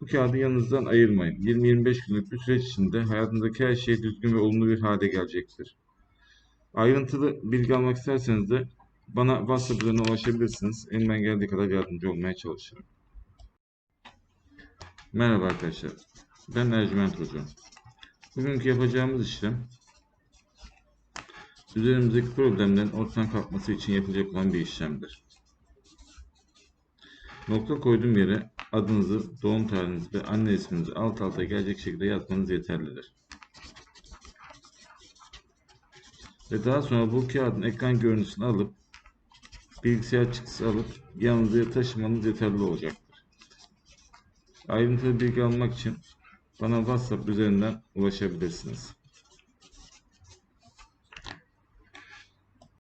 bu kağıdı yanınızdan ayırmayın. 20-25 günlük bir süreç içinde hayatınızdaki her şey düzgün ve olumlu bir hale gelecektir. Ayrıntılı bilgi almak isterseniz de bana WhatsApp üzerinden ulaşabilirsiniz. Elimden geldiği kadar yardımcı olmaya çalışırım. Merhaba arkadaşlar. Ben Ercüment Hoca. Bugünkü yapacağımız işlem üzerimizdeki problemlerin ortadan kalkması için yapılacak olan bir işlemdir. Nokta koyduğum yere adınızı, doğum tarihinizi ve anne isminizi alt alta gelecek şekilde yazmanız yeterlidir. Ve daha sonra bu kağıdın ekran görüntüsünü alıp bilgisayar çıktısı alıp yanınıza taşımanız yeterli olacaktır. Ayrıntılı bilgi almak için bana WhatsApp üzerinden ulaşabilirsiniz.